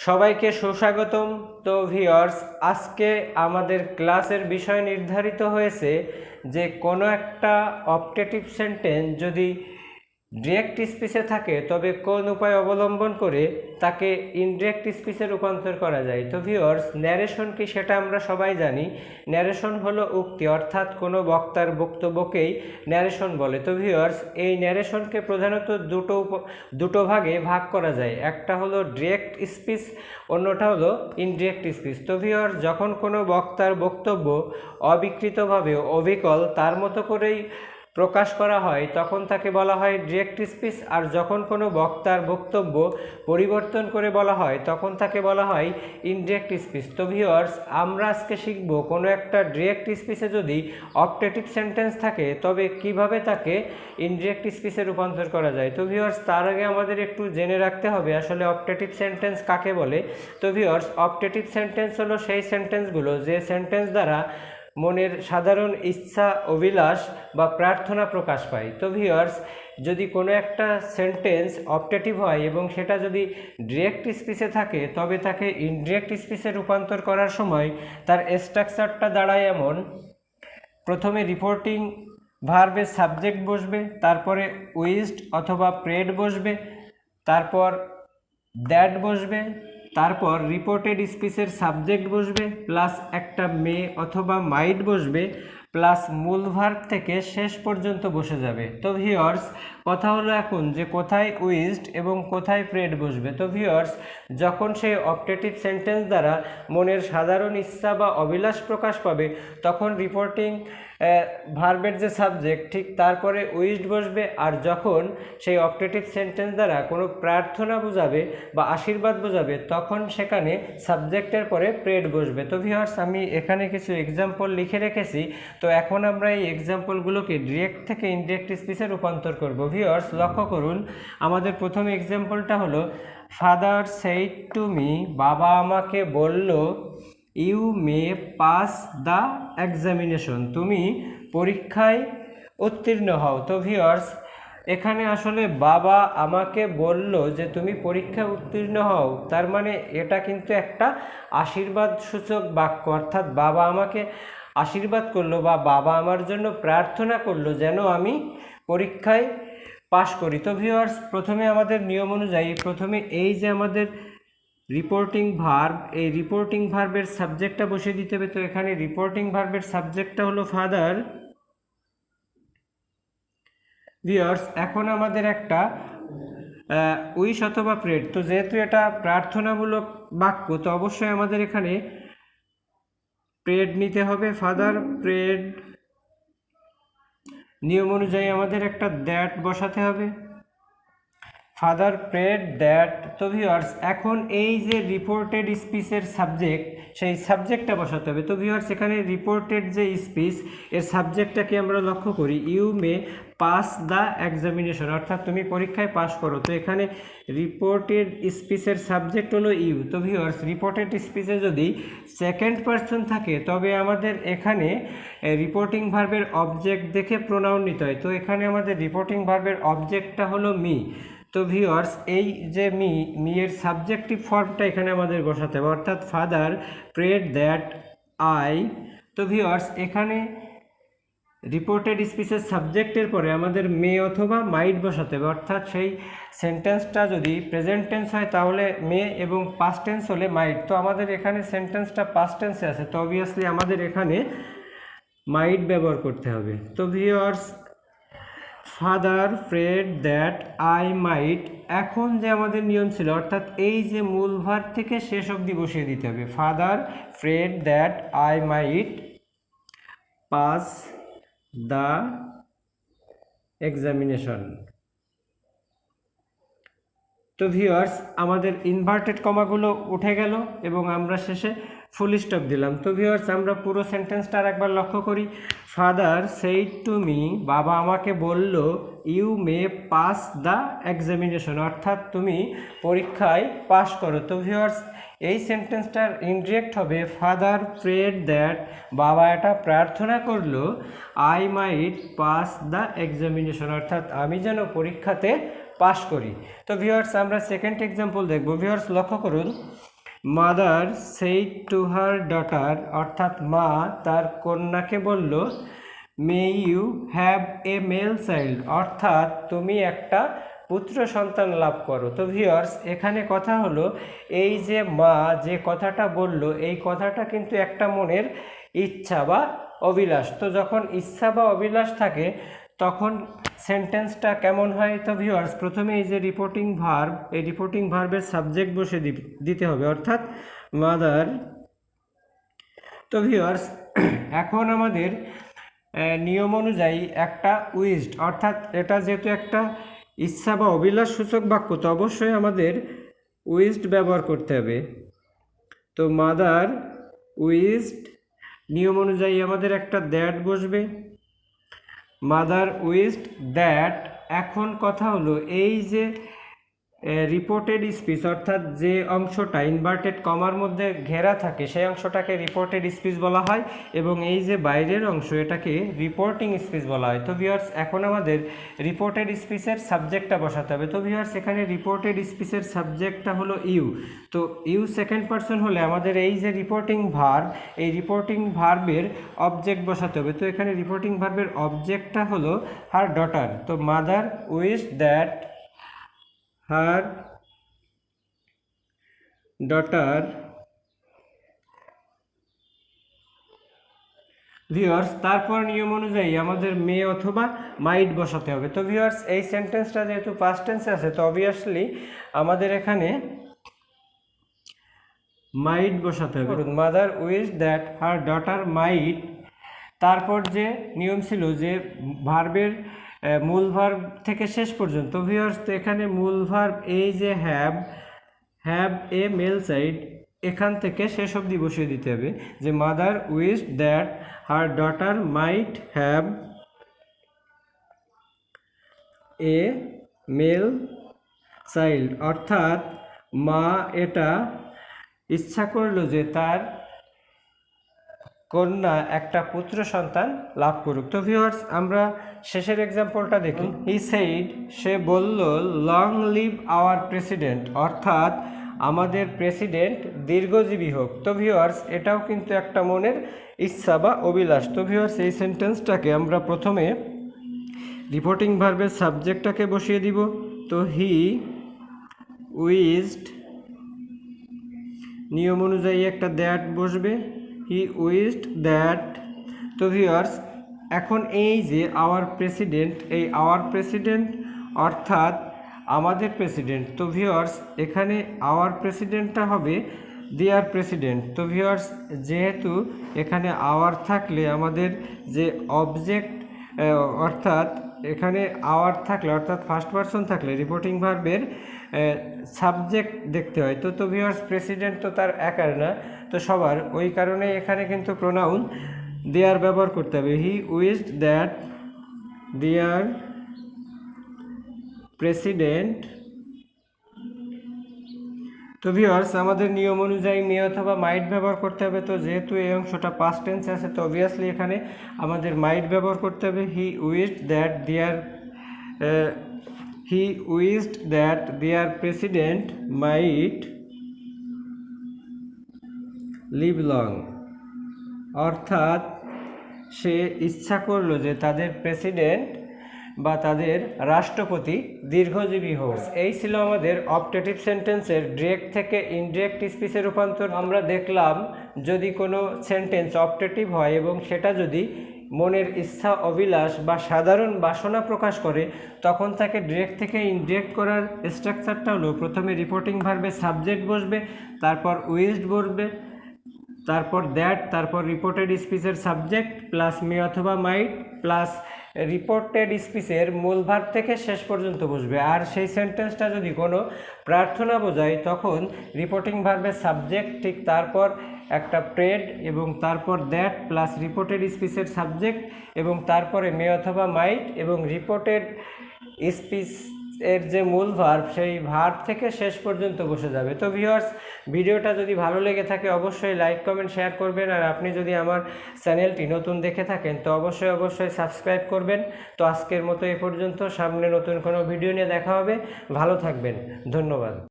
সবাইকে সুস্বাগতম। তো ভিওর্স আজকে আমাদের ক্লাসের বিষয় নির্ধারিত হয়েছে যে কোনো একটা অপটেটিভ সেন্টেন্স যদি ডিরেক্ট স্পিচে থাকে, তবে কোন উপায় অবলম্বন করে তাকে ইনডিরেক্ট স্পিচে রূপান্তর করা যায়? তো ভিওর্স ন্যারেশন কি সেটা আমরা সবাই জানি। ন্যারেশন হলো উক্তি, অর্থাৎ কোনো বক্তার বক্তব্যকেই ন্যারেশন বলে। তো ভিওর্স এই ন্যারেশনকে প্রধানত দুটো দুটো ভাগে ভাগ করা যায়। একটা হলো ডিরেক্ট স্পিচ অন্যটা হলো ইনডিরেক্ট স্পিচ তো ভিওর্স যখন কোনো বক্তার বক্তব্য অবিকৃতভাবে অবিকল, তার মতো করেই প্রকাশ করা হয়, তখন তাকে বলা হয় ডিরেক্ট স্পিচ আর যখন কোনো বক্তার বক্তব্য পরিবর্তন করে বলা হয়, তখন তাকে বলা হয় ইনডিরেক্ট স্পিচ তো ভিওর্স আমরা আজকে শিখব কোনো একটা ডিরেক্ট স্পিচে যদি অপটেটিভ সেন্টেন্স থাকে, তবে কীভাবে তাকে ইনডিরেক্ট স্পিচে রূপান্তর করা যায়? তো ভিওর্স তার আগে আমাদের একটু জেনে রাখতে হবে আসলে অপটেটিভ সেন্টেন্স কাকে বলে। তো ভিওর্স অপটেটিভ সেন্টেন্স হলো সেই সেন্টেন্সগুলো যে সেন্টেন্স দ্বারা মনের সাধারণ ইচ্ছা, অভিলাষ বা প্রার্থনা প্রকাশ পায়। তো ভিওর্স যদি কোনো একটা সেন্টেন্স অপটেটিভ হয় এবং সেটা যদি ডিরেক্ট স্পিচে থাকে, তবে তাকে ইনডিরেক্ট স্পিচে রূপান্তর করার সময় তার স্ট্রাকচারটা দাঁড়ায় এমন, প্রথমে রিপোর্টিং ভার্বের সাবজেক্ট বসবে, তারপরে উইস্ট অথবা প্রেড বসবে, তারপর দ্যাট বসবে তারপর রিপোর্টেড স্পিচের সাবজেক্ট বসবে প্লাস একটা মে অথবা মাইট বসবে প্লাস মূল ভার্ব থেকে শেষ পর্যন্ত বসে যাবে। তো ভিওর্স কথা হলো এখন যে কোথায় উইস্ট এবং কোথায় প্রেড বসবে। তো ভিওর্স যখন সেই অপটেটিভ সেন্টেন্স দ্বারা মনের সাধারণ ইচ্ছা বা অভিলাষ প্রকাশ পাবে, তখন রিপোর্টিং ভার্বের যে সাবজেক্ট ঠিক তারপরে উইস্ট বসবে, আর যখন সেই অপটেটিভ সেন্টেন্স দ্বারা কোনো প্রার্থনা বোঝাবে বা আশীর্বাদ বোঝাবে, তখন সেখানে সাবজেক্টের পরে প্রেড বসবে। তো ভিওর্স আমি এখানে কিছু এক্সাম্পল লিখে রেখেছি। তো এখন আমরা এই এক্সাম্পলগুলোকে ডিরেক্ট থেকে ইনডিরেক্ট স্পিচে রূপান্তর করব। ভিওর্স লক্ষ্য করুন, আমাদের প্রথম এক্সাম্পলটা হলো ফাদার সেইড টু মি বাবা আমাকে বলল you may pass the examination. তুমি পরীক্ষায় উত্তীর্ণ হও। তো ভিওর্স এখানে আসলে বাবা আমাকে বলল যে তুমি পরীক্ষায় উত্তীর্ণ হও। তার মানে এটা কিন্তু একটা আশীর্বাদ সূচক বাক্য। অর্থাৎ বাবা আমাকে আশীর্বাদ করল বা বাবা আমার জন্য প্রার্থনা করল যেন আমি পরীক্ষায় পাশ করি। তো ভিউয়ার্স, প্রথমে আমাদের নিয়ম অনুযায়ী, প্রথমে এই যে আমাদের রিপোর্টিং ভার্ব এই রিপোর্টিং ভার্বের সাবজেক্টটা বসিয়ে দিতে হবে। তো এখানে রিপোর্টিং ভার্বের সাবজেক্টটা হলো ফাদার ভিউয়ার্স এখন আমাদের একটা উইশ অথবা প্রেড তো যেহেতু এটা প্রার্থনামূলক বাক্য, তো অবশ্যই আমাদের এখানে প্রেড নিতে হবে। ফাদার প্রেড নিয়ম অনুযায়ী আমাদের একটা দ্যাট বসাতে হবে। ফাদার প্রেড দ্যাট তো ভিউয়ার্স, এখন এই যে রিপোর্টেড স্পিচের সাবজেক্ট সেই সাবজেক্টটা বসাতে হবে। তো ভিউয়ার্স, এখানে রিপোর্টেড যে স্পিচ এর সাবজেক্টটাকে আমরা লক্ষ্য করি। You may pass the examination অর্থাৎ তুমি পরীক্ষায় পাস করো। তো এখানে রিপোর্টেড স্পিচের সাবজেক্ট হলো ইউ তো ভিউয়ার্স রিপোর্টেড স্পিচে যদি সেকেন্ড পার্সন থাকে, তবে আমাদের এখানে রিপোর্টিং ভার্বের অবজেক্ট দেখে প্রোনাউন হয়। তো এখানে আমাদের রিপোর্টিং ভার্বের অবজেক্টটা হলো মি তো ভিওয়ার্স এই যে মি মি এর সাবজেক্টিভ ফর্মটা এখানে আমাদের বসাতে হবে, অর্থাৎ ফাদার প্রেড দ্যাট আই তো ভিওয়ার্স এখানে রিপোর্টেড স্পিচের সাবজেক্টের পরে আমাদের মে অথবা মাইট বসাতে হবে, অর্থাৎ সেই সেন্টেন্সটা যদি প্রেজেন্ট টেন্স হয়, তাহলে মে এবং পাস্ট টেন্স হলে মাইট তো আমাদের এখানে সেন্টেন্সটা পাস্ট টেন্সে আছে, তো অবভিয়াসলি আমাদের এখানে মাইট ব্যবহার করতে হবে। তো viewers father prayed that I might, এখন যে আমাদের নিয়ম ছিল, অর্থাৎ এই যে মূল ভার থেকে শেষ অবধি বসিয়ে দিতে হবে। Father prayed that I might pass the examination. তো ভিউয়ার্স, আমাদের ইনভার্টেড কমাগুলো উঠে গেল এবং আমরা শেষে ফুল স্টপ দিলাম। তো ভিউয়ার্স আমরা পুরো সেন্টেন্সটা আর একবার লক্ষ্য করি। ফাদার সেইড টু মি বাবা আমাকে বলল you may pass the examination অর্থাৎ তুমি পরীক্ষায় পাশ করো। তো ভিউয়ার্স এই সেন্টেন্সটার ইনডিরেক্ট হবে। ফাদার প্রেড দ্যাট বাবা এটা প্রার্থনা করল I might pass the examination অর্থাৎ আমি যেন পরীক্ষাতে পাশ করি। তো ভিউয়ার্স আমরা সেকেন্ড এক্সাম্পল দেখব। ভিউয়ার্স লক্ষ্য করুন। মাদার সেই টু হার ডটার, অর্থাৎ মা তার কন্যাকে বলল may you have a male child অর্থাৎ তুমি একটা পুত্র সন্তান লাভ করো। তো ভিউয়ার্স এখানে কথা হলো, এই যে মা যে কথাটা বলল, এই কথাটা কিন্তু একটা মনের ইচ্ছা বা অভিলাষ। তো যখন ইচ্ছা বা অভিলাষ থাকে তখন সেন্টেন্সটা কেমন হয় তো ভিউয়ার্স প্রথমে এই যে রিপোর্টিং ভার্ব এই রিপোর্টিং ভার্বের সাবজেক্ট বসে দিতে হবে, অর্থাৎ মাদার তো ভিউয়ার্স এখন আমাদের নিয়ম অনুযায়ী একটা উইস্ট অর্থাৎ এটা যেহেতু একটা ইচ্ছা বা অভিলাষ সূচক বাক্য, তো অবশ্যই আমাদের উইস্ট ব্যবহার করতে হবে। তো মাদার উইস্ট নিয়ম অনুযায়ী আমাদের একটা দ্যাট বসবে। মাদার উইস্ট দ্যাট এখন কথা হলো এই যে রিপোর্টেড স্পিচ অর্থাৎ যে অংশটা ইনভার্টেড কমার মধ্যে ঘেরা থাকে, সেই অংশটাকে রিপোর্টেড স্পিচ বলা হয়, এবং এই যে বাইরের অংশ, এটাকে রিপোর্টিং স্পিচ বলা হয়। তো ভিউয়ার্স এখন আমাদের রিপোর্টেড স্পিচের সাবজেক্টটা বসাতে হবে। তো ভিউয়ার্স এখানে রিপোর্টেড স্পিচের সাবজেক্টটা হলো ইউ তো ইউ সেকেন্ড পার্সন হলে আমাদের এই যে রিপোর্টিং ভার্ব এই রিপোর্টিং ভার্বের অবজেক্ট বসাতে হবে। তো এখানে রিপোর্টিং ভার্বের অবজেক্টটা হলো হার ডটার তো mother wish that her daughter viewers তারপর নিয়ম অনুযায়ী আমাদের মেয়ে অথবা মাইট বসাতে হবে। তো ভিউয়ার্স এই সেন্টেন্সটা যেহেতু পাস্ট টেন্সে আছে তো অবভিয়াসলি আমাদের এখানে মাইট বসাতে হবে। Mother wished that her daughter might তারপর যে নিয়ম ছিল যে ভার্বের মূল ভার্ব থেকে শেষ পর্যন্ত ভিউয়ার্স তো এখানে মূল ভার্ব এই যে have have a male side এখান থেকে শেষ অবধি বসিয়ে দিতে হবে যে mother wished that her daughter might have a male child অর্থাৎ মা এটা ইচ্ছা করল যে তার কন্যা একটা পুত্র সন্তান লাভ করুক। তো ভিউয়ার্স আমরা শেষের এক্সাম্পলটা দেখি। হি সেইড সে বলল লং লিভ আওয়ার প্রেসিডেন্ট অর্থাৎ, আমাদের প্রেসিডেন্ট দীর্ঘজীবী হোক। তো ভিউয়ার্স এটাও কিন্তু একটা মনের ইচ্ছা বা অভিলাষ। তো ভিউয়ার্স এই সেন্টেন্সটাকে আমরা প্রথমে রিপোর্টিং ভার্বের সাবজেক্টটাকে বসিয়ে দিব। তো হি উইজড নিয়ম অনুযায়ী একটা দ্যাট বসবে। হি উইস্ট দ্যাট তো ভিউয়ার্স এখন এই যে আওয়ার প্রেসিডেন্ট এই আওয়ার প্রেসিডেন্ট অর্থাৎ আমাদের প্রেসিডেন্ট তো ভিউয়ার্স এখানে আওয়ার প্রেসিডেন্টটা হবে দিয়ার প্রেসিডেন্ট তো ভিউয়ার্স যেহেতু এখানে আওয়ার থাকলে আমাদের যে অবজেক্ট অর্থাৎ এখানে আওয়ার থাকলে, অর্থাৎ ফার্স্ট পারসন থাকলে রিপোর্টিং ভার্বের সাবজেক্ট দেখতে হয়। তো তো ভিউয়ার্স প্রেসিডেন্ট তো তার একার না, তো সবার। ওই কারণে এখানে কিন্তু প্রোনাউন দেয়ার ব্যবহার করতে হবে। He wished that their president তো ভিউয়ার্স আমাদের নিয়ম অনুযায়ী মে অথবা মাইট ব্যবহার করতে হবে। তো যেহেতু এই অংশটা পাস্ট টেন্স আছে, তো অবভিয়াসলি এখানে আমাদের মাইট ব্যবহার করতে হবে। He wished that their he wished that their president might live long অর্থাৎ সে ইচ্ছা করল যে তাদের প্রেসিডেন্ট বা তাদের রাষ্ট্রপতি দীর্ঘজীবী হোক। এই ছিল আমাদের অপটেটিভ সেন্টেন্সের ডিরেক্ট থেকে ইনডিরেক্ট স্পিচের রূপান্তর। আমরা দেখলাম যদি কোনো সেন্টেন্স অপটেটিভ হয় এবং সেটা যদি মনের ইচ্ছা, অভিলাষ বা সাধারণ বাসনা প্রকাশ করে, তখন তাকে ডিরেক্ট থেকে ইনডিরেক্ট করার স্ট্রাকচারটা হলো প্রথমে রিপোর্টিং ভার্বে সাবজেক্ট বসবে, তারপর উইজড বসবে তারপর দ্যাট তারপর রিপোর্টেড স্পিচের সাবজেক্ট প্লাস মে অথবা মাইট প্লাস রিপোর্টেড স্পিচের মূল ভার্ব থেকে শেষ পর্যন্ত বসবে। আর সেই সেন্টেন্সটা যদি কোনো প্রার্থনা বোঝায়, তখন রিপোর্টিং ভার্বের সাবজেক্ট ঠিক তারপর একটা প্রেড এবং তারপর দ্যাট প্লাস রিপোর্টেড স্পিচের সাবজেক্ট এবং তারপরে মে অথবা মাইট এবং রিপোর্টেড স্পিচ এর যে মূল ভার্ব, সেই ভার্ব থেকে শেষ পর্যন্ত বসে যাবে। তো ভিউয়ার্স ভিডিওটা যদি ভালো লেগে থাকে, অবশ্যই লাইক কমেন্ট শেয়ার করবেন। আর আপনি যদি আমার চ্যানেলটি নতুন দেখে থাকেন, তো অবশ্যই অবশ্যই সাবস্ক্রাইব করবেন। তো আজকের মতো এ পর্যন্ত। সামনে নতুন কোনো ভিডিও নিয়ে দেখা হবে। ভালো থাকবেন। ধন্যবাদ।